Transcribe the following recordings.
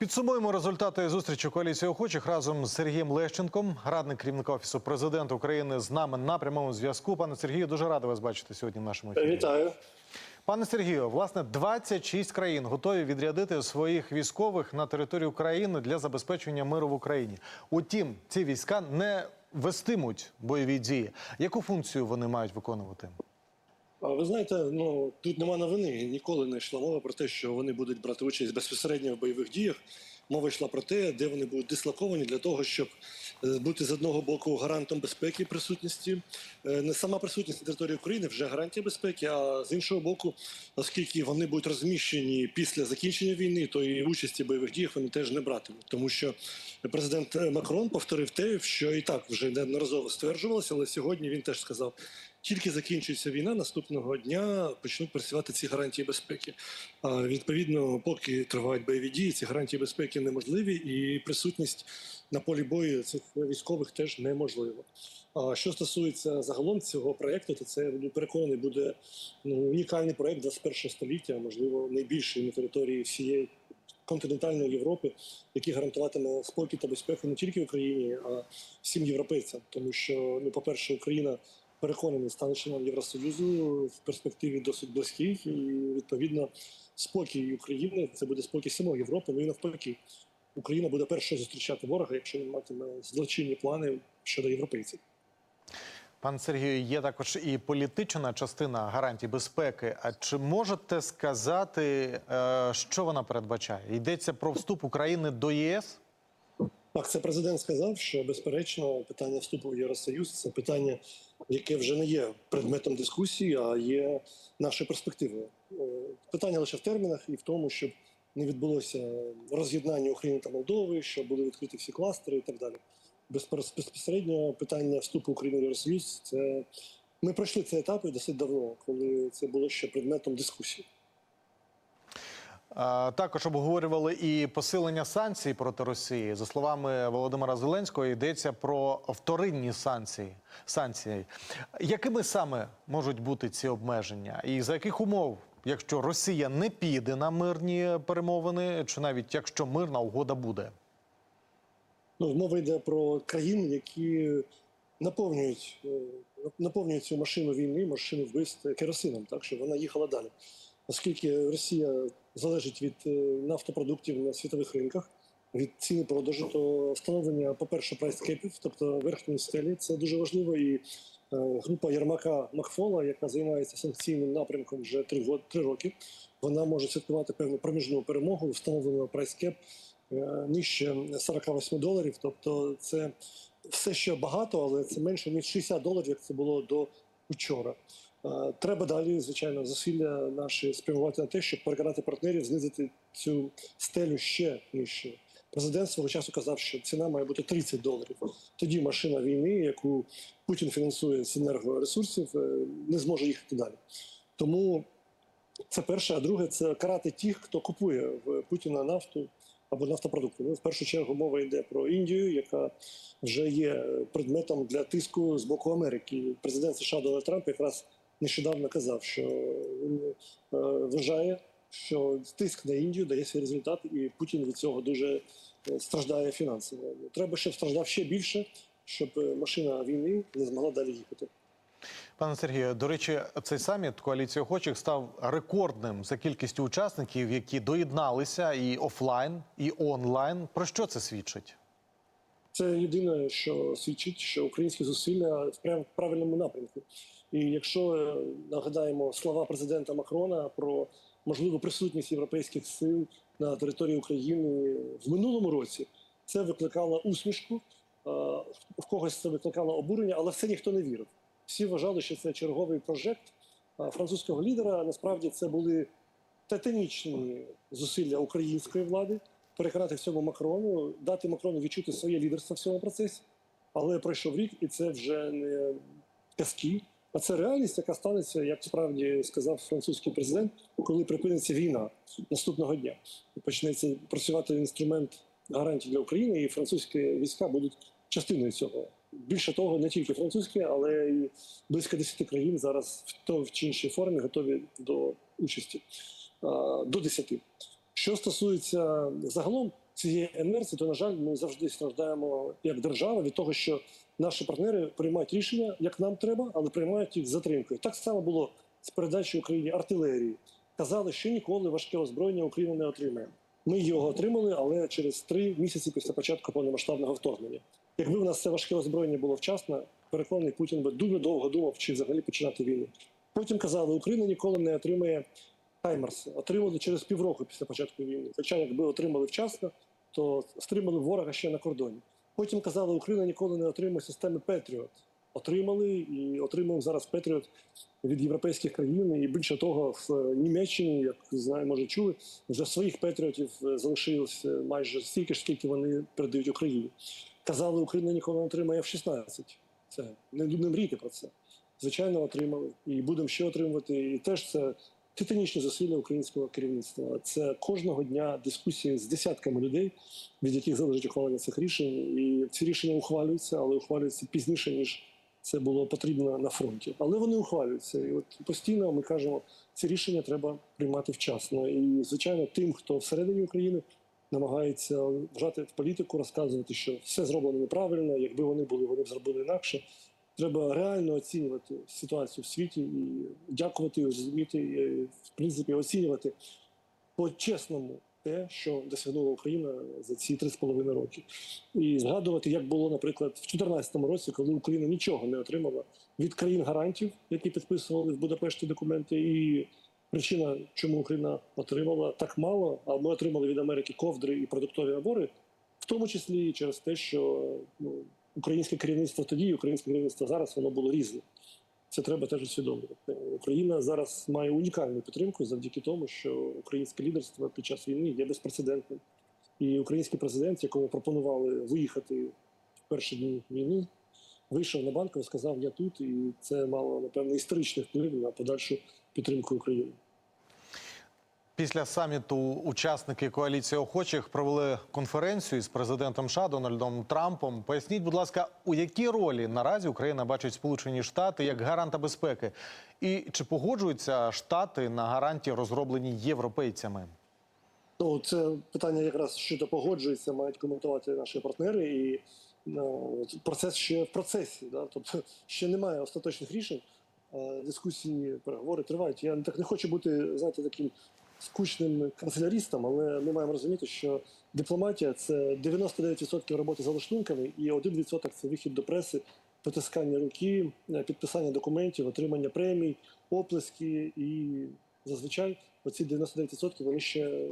Підсумуємо результати зустрічі коаліції охочих разом з Сергієм Лещенком, радник керівника офісу президента України з нами на прямому зв'язку. Пане Сергію, дуже радий вас бачити сьогодні в нашому ефірі. Вітаю. Пане Сергію, власне, 26 країн готові відрядити своїх військових на територію України для забезпечення миру в Україні. Утім, ці війська не вестимуть бойові дії. Яку функцію вони мають виконувати? Ви знаєте, ну тут нема новини. Ніколи не йшла мова про те, що вони будуть брати участь безпосередньо в бойових діях. Мова йшла про те, де вони будуть дислоковані для того, щоб е, бути з одного боку гарантом безпеки присутності. Е, Не сама присутність на території України вже гарантія безпеки, а з іншого боку, оскільки вони будуть розміщені після закінчення війни, то і участі в бойових діях вони теж не братимуть. Тому що президент Макрон повторив те, що і так вже неодноразово стверджувалося, але сьогодні він теж сказав. Тільки закінчується війна, наступного дня почнуть працювати ці гарантії безпеки. А відповідно, поки тривають бойові дії, ці гарантії безпеки неможливі, і присутність на полі бою цих військових теж неможлива. А що стосується загалом цього проекту, то це переконаний, буде ну, унікальний проект 21 століття, можливо, найбільший на території всієї континентальної Європи, який гарантуватиме спокій та безпеку не тільки Україні, а всім європейцям. Тому що, ну, по-перше, Україна переконаний стане членом Євросоюзу в перспективі досить близьких, і відповідно спокій України це буде спокій самої Європи. Ну і навпаки, Україна буде першою зустрічати ворога, якщо він матиме злочинні плани щодо європейців. Пане Сергію, є також і політична частина гарантій безпеки. А чи можете сказати, е, що вона передбачає? Йдеться про вступ України до ЄС? Так, це президент сказав, що безперечно питання вступу в Євросоюз це питання, яке вже не є предметом дискусії, а є нашою перспективою. Е, Питання лише в термінах і в тому, щоб не відбулося роз'єднання України та Молдови, щоб були відкриті всі кластери і так далі. Безпосередньо питання вступу України в Євросоюз це ми пройшли цей етап і досить давно, коли це було ще предметом дискусії. Також обговорювали і посилення санкцій проти Росії. За словами Володимира Зеленського, йдеться про вторинні санкції. санкції. Якими саме можуть бути ці обмеження? І за яких умов, якщо Росія не піде на мирні перемовини, чи навіть якщо мирна угода буде? Ну, мова йде про країни, які наповнюють, е, наповнюють цю машину війни, машину вбивств керосином, так щоб вона їхала далі. Оскільки Росія залежить від е, нафтопродуктів на світових ринках, від ціни продажу, то встановлення, по-перше, прайскепів, тобто верхньої стелі, це дуже важливо. І е, група Єрмака Макфола, яка займається санкційним напрямком вже три, роки, вона може святкувати певну проміжну перемогу, встановлено прайскеп е, нижче 48 доларів. Тобто, це все ще багато, але це менше ніж 60 доларів, як це було до вчора. Е, Треба далі, звичайно, зусилля наші спрямувати на те, щоб переконати партнерів знизити цю стелю ще нижче. Президент свого часу казав, що ціна має бути 30 доларів. Тоді машина війни, яку Путін фінансує з енергоресурсів, е, не зможе їхати далі. Тому це перше, а друге це карати тих, хто купує в Путіна нафту або нафтопродукти. Ну, в першу чергу мова йде про Індію, яка вже є предметом для тиску з боку Америки. Президент США Дональд Трамп якраз нещодавно казав, що він е, вважає, що тиск на Індію дає свій результат, і Путін від цього дуже е, страждає фінансово. Треба, щоб страждав ще більше, щоб е, машина війни не змогла далі їхати. Пане Сергію, до речі, цей саміт коаліції охочих став рекордним за кількістю учасників, які доєдналися і офлайн, і онлайн. Про що це свідчить? Це єдине, що свідчить, що українські зусилля в правильному напрямку. І якщо е, нагадаємо слова президента Макрона про можливу присутність європейських сил на території України в минулому році, це викликало усмішку. е, В когось це викликало обурення, але в це ніхто не вірив. Всі вважали, що це черговий прожект французького лідера. Насправді це були титанічні зусилля української влади переконати в цьому Макрону, дати Макрону відчути своє лідерство в цьому процесі. Але пройшов рік, і це вже не казки, а це реальність, яка станеться, як справді сказав французький президент, коли припиниться війна наступного дня. Почнеться працювати інструмент гарантій для України, і французькі війська будуть частиною цього. Більше того, не тільки французькі, але й близько 10 країн зараз в то в чи іншій формі готові до участі. До 10. Що стосується загалом цієї інерції, то на жаль, ми завжди страждаємо як держава від того, що наші партнери приймають рішення, як нам треба, але приймають їх з затримкою. Так само було з передачею Україні артилерії. Казали, що ніколи важке озброєння Україна не отримає. Ми його отримали, але через три місяці після початку повномасштабного вторгнення. Якби в нас це важке озброєння було вчасно, переконаний Путін би дуже довго думав, чи взагалі починати війну. Потім казали, Україна ніколи не отримає Хаймарс. Отримали через півроку після початку війни. Хоча, якби отримали вчасно, то стримали ворога ще на кордоні. Потім казали, Україна ніколи не отримає системи Петріот. Отримали і отримуємо зараз Петріот від європейських країн. І більше того, в Німеччині, як знаю, може чули, вже своїх Петріотів е, залишилось е, майже стільки ж, скільки вони передають Україні. Казали, Україна ніколи не отримає F-16. Це не, не мрійте про це. Звичайно, отримали і будемо ще отримувати. І теж це титанічні зусилля українського керівництва. Це кожного дня дискусії з десятками людей, від яких залежить ухвалення цих рішень. І ці рішення ухвалюються, але ухвалюються пізніше ніж це було потрібно на фронті. Але вони ухвалюються. І от постійно ми кажемо, ці рішення треба приймати вчасно. І звичайно, тим, хто всередині України намагається вжати в політику, розказувати, що все зроблено неправильно. Якби вони були, вони б зробили інакше. Треба реально оцінювати ситуацію в світі і дякувати, і розуміти, і, в принципі, оцінювати по-чесному те, що досягнула Україна за ці три з половиною роки. І згадувати, як було, наприклад, в 2014 році, коли Україна нічого не отримала від країн гарантів, які підписували в Будапешті документи, і причина, чому Україна отримала так мало, а ми отримали від Америки ковдри і продуктові набори, в тому числі через те, що ну, українське керівництво тоді, і українське керівництво зараз воно було різне. Це треба теж усвідомлювати. Україна зараз має унікальну підтримку завдяки тому, що українське лідерство під час війни є безпрецедентним. І український президент, якому пропонували виїхати в перші дні війни, вийшов на банку і сказав: Я тут, і це мало напевно історичний вплив на подальшу підтримку України. Після саміту учасники коаліції охочих провели конференцію із президентом США Дональдом Трампом. Поясніть, будь ласка, у якій ролі наразі Україна бачить Сполучені Штати як гаранта безпеки, і чи погоджуються штати на гарантії, розроблені європейцями? Ну, це питання якраз щодо погоджується, мають коментувати наші партнери, і ну, процес ще в процесі. Да? Тобто ще немає остаточних рішень. Дискусії, переговори тривають. Я так не хочу бути, знаєте, таким скучним канцелярістом, але ми маємо розуміти, що дипломатія це 99% роботи за лаштунками, і 1% це вихід до преси, потискання руки, підписання документів, отримання премій, оплески. І зазвичай оці 99% вони ще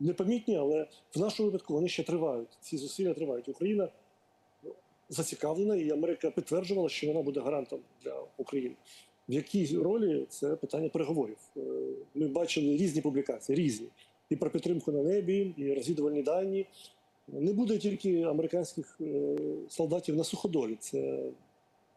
непомітні, але в нашому випадку вони ще тривають. Ці зусилля тривають. Україна зацікавлена, і Америка підтверджувала, що вона буде гарантом для України. В якій ролі це питання переговорів? Е, Ми бачили різні публікації, різні і про підтримку на небі, і розвідувальні дані. Не буде тільки американських е, солдатів на суходолі. Це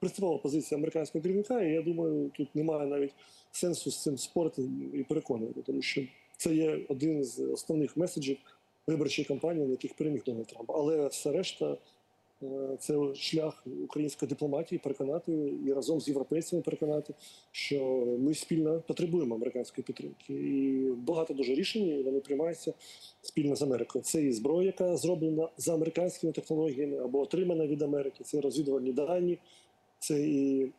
принципова позиція американського керівника, і я думаю, тут немає навіть сенсу з цим спорити і переконувати, тому що це є один з основних меседжів виборчої кампанії, на яких переміг Дональд Трамп. Але все решта це шлях української дипломатії переконати і разом з європейцями переконати, що ми спільно потребуємо американської підтримки. І багато дуже рішень вони приймаються спільно з Америкою. Це і зброя, яка зроблена за американськими технологіями або отримана від Америки. Це розвідувальні дані, це і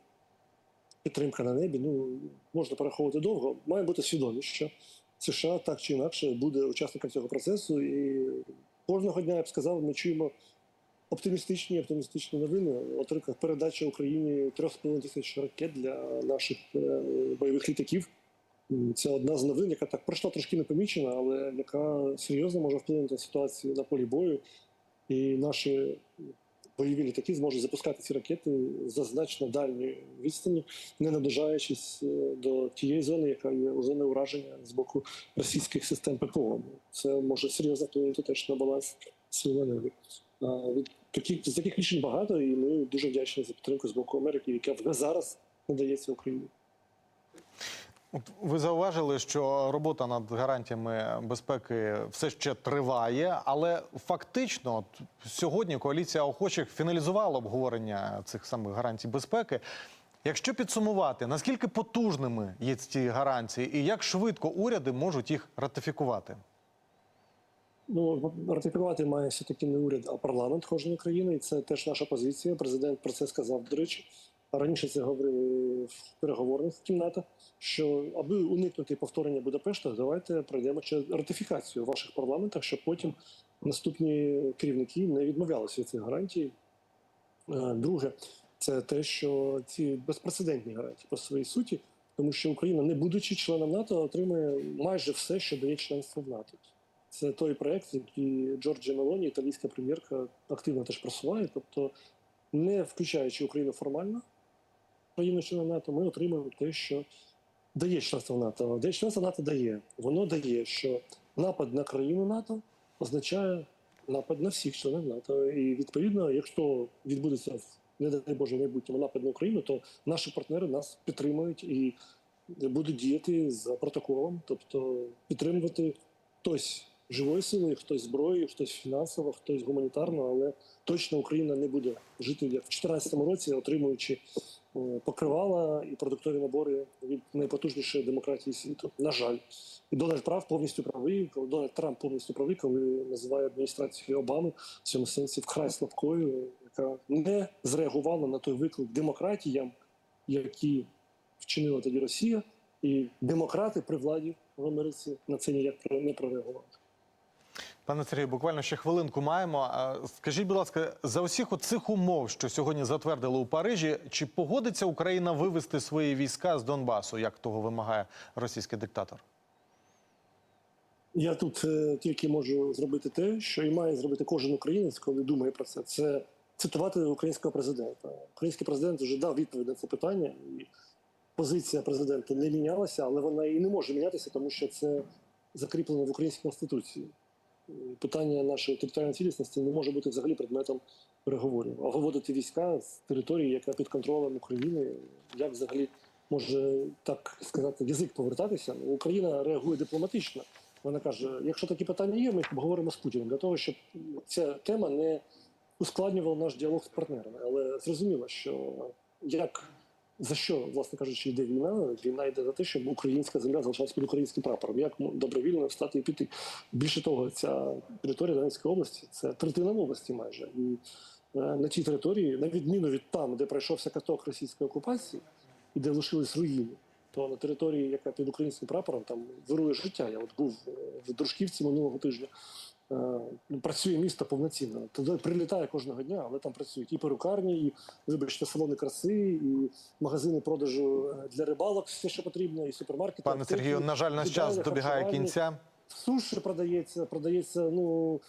підтримка на небі. Ну можна пораховувати довго. Має бути свідомість, що США так чи інакше буде учасником цього процесу. І кожного дня я б сказав, ми чуємо оптимістичні оптимістичні новини. Отримка передача Україні 3,5 тисяч ракет для наших е, бойових літаків. Це одна з новин, яка так пройшла трошки непомічена, але яка серйозно може вплинути на ситуацію на полі бою. І наші бойові літаки зможуть запускати ці ракети за значно дальньої відстані, не наближаючись е, до тієї зони, яка є зони ураження з боку російських систем ППО. Це може серйозно вплинути теж на баланс сил на від таких з таких рішень багато, і ми дуже вдячні за підтримку з боку Америки, яка вже зараз надається Україні. Ви зауважили, що робота над гарантіями безпеки все ще триває, але фактично сьогодні коаліція охочих фіналізувала обговорення цих самих гарантій безпеки. Якщо підсумувати, наскільки потужними є ці гарантії, і як швидко уряди можуть їх ратифікувати? Ну, ратифікувати має все-таки не уряд, а парламент кожної країни. І це теж наша позиція. Президент про це сказав, до речі. Раніше це говорили в переговорних кімнатах. Що аби уникнути повторення Будапешта, давайте пройдемо через ратифікацію в ваших парламентах, щоб потім наступні керівники не відмовлялися від цих гарантій. Е, Друге, це те, що ці безпрецедентні гарантії по своїй суті, тому що Україна, не будучи членом НАТО, отримує майже все, що дає членство в НАТО. Це той проект, який Джорджія Мелоні, італійська прем'єрка, активно теж просуває. Тобто, не включаючи Україну формально, країну члена НАТО, ми отримуємо те, що дає членство НАТО. Де членство НАТО дає? Воно дає, що напад на країну НАТО означає напад на всіх членів НАТО. І відповідно, якщо відбудеться в не дай Боже в майбутньому напад на Україну, то наші партнери нас підтримують і будуть діяти за протоколом, тобто підтримувати хтось живою силою, хтось зброєю, хтось фінансово, хтось гуманітарно, але точно Україна не буде жити як в 2014 році, отримуючи е, покривала і продуктові набори від найпотужнішої демократії світу. На жаль, і Дональд Трав повністю правий. Дональд Трамп повністю правий, коли називає адміністрацію Обами в цьому сенсі вкрай слабкою, яка не зреагувала на той виклик демократіям, які вчинила тоді Росія, і демократи при владі в Америці на це ніяк не прореагували. Пане Сергію, буквально ще хвилинку маємо. Скажіть, будь ласка, за усіх цих умов, що сьогодні затвердили у Парижі, чи погодиться Україна вивести свої війська з Донбасу, як того вимагає російський диктатор? Я тут е, тільки можу зробити те, що і має зробити кожен українець, коли думає про це. Це цитувати українського президента. Український президент вже дав відповідь на це питання, і позиція президента не мінялася, але вона і не може мінятися, тому що це закріплено в українській конституції. Питання нашої територіальної цілісності не може бути взагалі предметом переговорів. А виводити війська з території, яка під контролем України, як взагалі може так сказати, язик повертатися? Україна реагує дипломатично. Вона каже: якщо такі питання є, ми їх обговоримо з Путіним для того, щоб ця тема не ускладнювала наш діалог з партнерами. Але зрозуміло, що як за що, власне кажучи, йде війна? Війна йде за те, щоб українська земля залишалась під українським прапором. Як добровільно встати і піти? Більше того, ця територія Донецької області це третина області майже. І е, на цій території, на відміну від там, де пройшовся каток російської окупації, і де лишились руїни, то на території, яка під українським прапором, там вирує життя. Я от був е, в Дружківці минулого тижня. Е, ну, Працює місто повноцінно. Туди прилітає кожного дня, але там працюють і перукарні, і вибачте, салони краси, і магазини продажу е, для рибалок, все, що потрібно, і супермаркети. Пане аптеки, Сергію, на жаль, наш час добігає кінця. Суші продається, продається ну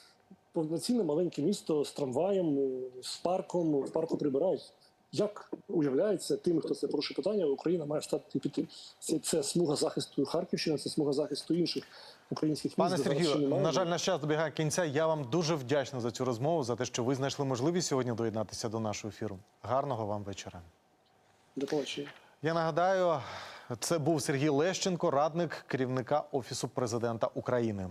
повноцінне маленьке місто з трамваєм, з парком. В парку прибирають. Як уявляється тим, хто це порушує питання, Україна має встати і піти. Це, це смуга захисту Харківщини, це смуга захисту інших українських міст. Пане зараз ще Сергію, на жаль, наш час добігає кінця. Я вам дуже вдячний за цю розмову, за те, що ви знайшли можливість сьогодні доєднатися до нашого ефіру. Гарного вам вечора. До побачення. Я нагадаю, це був Сергій Лещенко, радник керівника Офісу президента України.